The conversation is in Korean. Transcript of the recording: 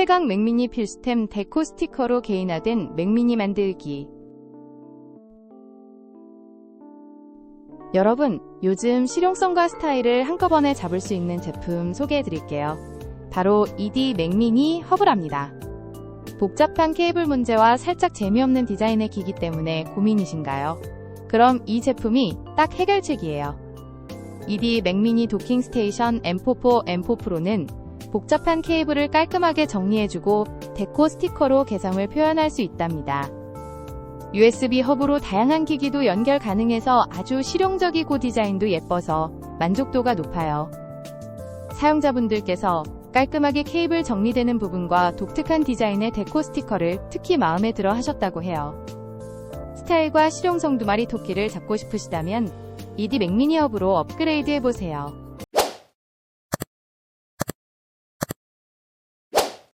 최강 맥미니 필수템 데코 스티커로 개인화된 맥미니 만들기. 여러분, 요즘 실용성과 스타일을 한꺼번에 잡을 수 있는 제품 소개해 드릴게요. 바로 ED 맥미니 허브랍니다. 복잡한 케이블 문제와 살짝 재미없는 디자인의 기기 때문에 고민이신가요? 그럼 이 제품이 딱 해결책이에요. ED 맥미니 도킹 스테이션 M44 M4 프로는 복잡한 케이블을 깔끔하게 정리해주고 데코 스티커로 개성을 표현할 수 있답니다. USB 허브로 다양한 기기도 연결 가능해서 아주 실용적이고 디자인도 예뻐서 만족도가 높아요. 사용자분들께서 깔끔하게 케이블 정리되는 부분과 독특한 디자인의 데코 스티커를 특히 마음에 들어 하셨다고 해요. 스타일과 실용성 두 마리 토끼를 잡고 싶으시다면 ED 맥미니 허브로 업그레이드 해보세요.